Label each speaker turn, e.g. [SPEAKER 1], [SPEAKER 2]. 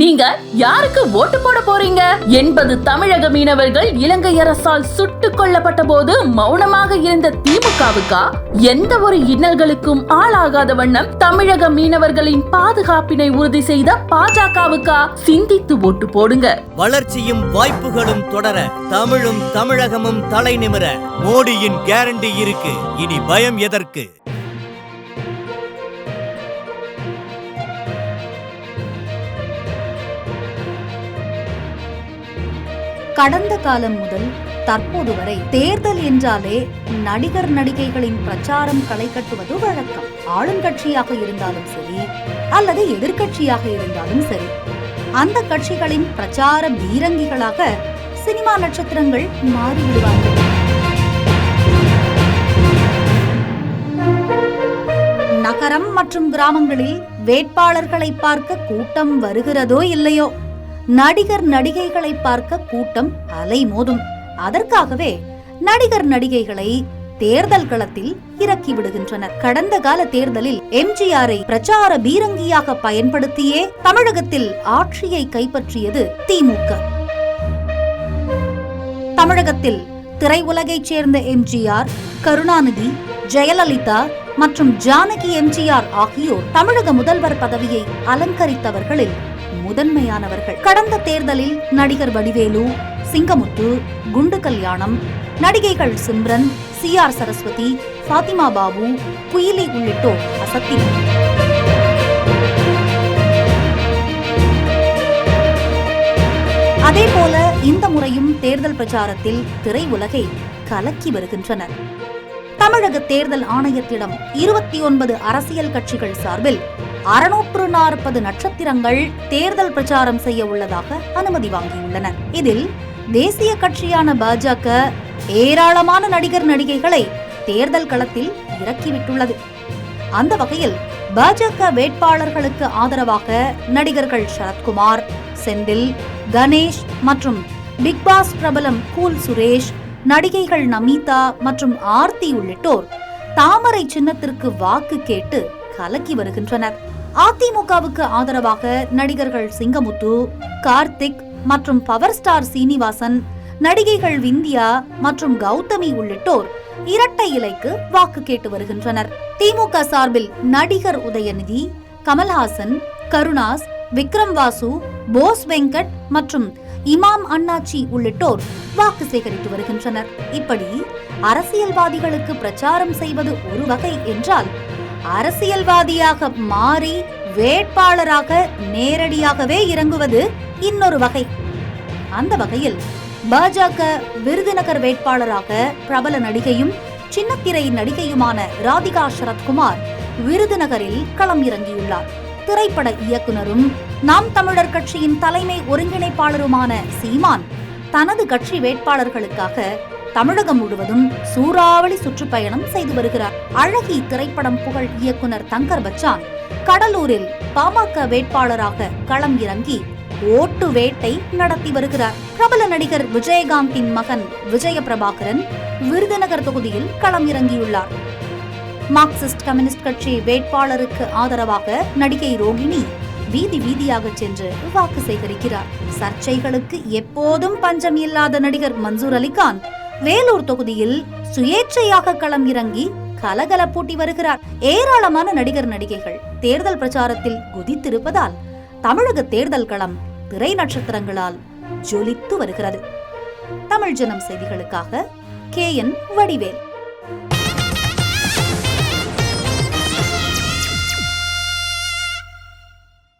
[SPEAKER 1] நீங்க யாருக்கு ஓட்டு போட போறீங்க? என்பது தமிழக மீனவர்கள் இலங்கை அரசால் சுட்டுக் கொல்லப்பட்ட போது மௌனமாக இருந்த திமுகவுக்கா? எந்த ஒரு இன்னல்களுக்கும் ஆளாகாத வண்ணம் தமிழக மீனவர்களின் பாதுகாப்பினை உறுதி செய்த பாஜகவுக்கா? சிந்தித்து ஓட்டு போடுங்க.
[SPEAKER 2] வளர்ச்சியும் வாய்ப்புகளும் தொடர தமிழும் தமிழகமும் தலை நிமிர மோடியின் கேரண்டி இருக்கு. இனி பயம் எதற்கு?
[SPEAKER 3] கடந்த காலம் முதல் தற்போது வரை தேர்தல் என்றாலே நடிகர் நடிகைகளின் பிரச்சாரம் களை கட்டுவது வழக்கம். ஆளுங்கட்சியாக இருந்தாலும் சரி அல்லது எதிர்க்கட்சியாக இருந்தாலும் சரி. அந்த கட்சிகளின் பிரச்சார பீரங்கிகளாக சினிமா நட்சத்திரங்கள் மாறிவிடுவார்கள். நகரம் மற்றும் கிராமங்களில் வேட்பாளர்களை பார்க்க கூட்டம் வருகிறதோ இல்லையோ? நடிகர் நடிகைகளை பார்க்க கூட்டம் அலைமோதும். அதற்காகவே நடிகர் நடிகைகளை தேர்தல் களத்தில் இறக்கி விடுகின்றனர். கடந்த கால தேர்தலில் எம்ஜிஆரை பிரச்சார பீரங்கியாக பயன்படுத்தியே தமிழகத்தில் ஆட்சியை கைப்பற்றியது திமுக. தமிழகத்தில் திரையுலகைச் சேர்ந்த எம்ஜிஆர் கருணாநிதி ஜெயலலிதா மற்றும் ஜானகி எம்ஜிஆர் ஆகியோர் தமிழக முதல்வர் பதவியை அலங்கரித்தவர்களில் முதன்மையானவர்கள். கடந்த தேர்தலில் நடிகர் வடிவேலு சிங்கமுத்து குண்டு கல்யாணம் நடிகைகள் சிம்ரன் சி ஆர் சரஸ்வதி ஃபாத்திமா பாபு குயிலி உள்ளிட்டோர் அசத்தினர். அதேபோல இந்த முறையும் தேர்தல் பிரச்சாரத்தில் திரையுலகை கலக்கி வருகின்றனர். தமிழக தேர்தல் ஆணையத்திடம் இருபத்தி ஒன்பது அரசியல் கட்சிகள் சார்பில் அறுநூற்று நாற்பது நட்சத்திரங்கள் தேர்தல் பிரச்சாரம் செய்ய உள்ளதாக அனுமதி வாங்கியுள்ளனர். இதில் தேசிய கட்சியான பாஜக ஏராளமான நடிகர் நடிகைகளை தேர்தல் களத்தில் இறக்கிவிட்டுள்ளது. அந்த வகையில் பாஜக வேட்பாளர்களுக்கு ஆதரவாக நடிகர்கள் சரத்குமார் செந்தில் கணேஷ் மற்றும் பிக்பாஸ் பிரபலம் கூல் சுரேஷ் நடிகைகள் நமிதா மற்றும் ஆர்த்தி உள்ளிட்டோர் தாமரை சின்னத்திற்கு வாக்கு கேட்டு கலக்கி வருகின்றனர். அதிமுகவுக்கு ஆதரவாக நடிகர்கள் சிங்கமுத்து கார்த்திக் மற்றும் பவர் ஸ்டார் சீனிவாசன் நடிகைகள் விந்தியா மற்றும் கௌதமி உள்ளிட்டோர் இரட்டை இலைக்கு வாக்கு கேட்டு வருகின்றனர். திமுக சார்பில் நடிகர் உதயநிதி கமல்ஹாசன் கருணாஸ் விக்ரம் வாசு போஸ் வெங்கட் மற்றும் இமாம் அண்ணாச்சி உள்ளிட்டோர் வாக்கு சேகரித்து வருகின்றனர். இப்படி அரசியல்வாதிகளுக்கு பிரச்சாரம் செய்வது ஒரு வகை என்றால் அரசியல்வாதியாக மாறி வேட்பாளராக நேரடியாகவே இறங்குவது இன்னொரு வகை. அந்த வகையில் பாஜக விருதுநகர் வேட்பாளராக பிரபல நடிகையும் சின்னத்திரை நடிகையுமான ராதிகா சரத்குமார் விருதுநகரில் களம் இறங்கியுள்ளார். திரைப்பட இயக்குனரும் நாம் தமிழர் கட்சியின் தலைமை ஒருங்கிணைப்பாளருமான சீமான் தனது கட்சி வேட்பாளர்களுக்காக தமிழகம் முழுவதும் சூறாவளி சுற்றுப்பயணம் செய்து வருகிறார். அழகி திரைப்படம் புகழ் இயக்குனர் தங்கர் பச்சான் கடலூரில் பாமக வேட்பாளராக களம் இறங்கி ஓட்டு வேட்டை நடத்தி வருகிறார். பிரபல நடிகர் விஜயகாந்தின் மகன் விஜய பிரபாகரன் விருதுநகர் தொகுதியில் களம் இறங்கியுள்ளார். மார்க்சிஸ்ட் கம்யூனிஸ்ட் கட்சி வேட்பாளருக்கு ஆதரவாக நடிகை ரோகிணி வீதி வீதியாக சென்று வாக்கு சேகரிக்கிறார். சர்ச்சைகளுக்கு எப்போதும் பஞ்சம் இல்லாத நடிகர் மன்சூர் அலிகான் வேலூர் தொகுதியில் சுயேட்சையாக களம் இறங்கி கலகலப்பூட்டி வருகிறார். ஏராளமான நடிகர் நடிகைகள் தேர்தல் பிரச்சாரத்தில் குதித்திருப்பதால் தமிழக தேர்தல் களம் திரை நட்சத்திரங்களால் ஜொலித்து வருகிறது. தமிழ் ஜனம் செய்திகளுக்காக கே என் வடிவேல்.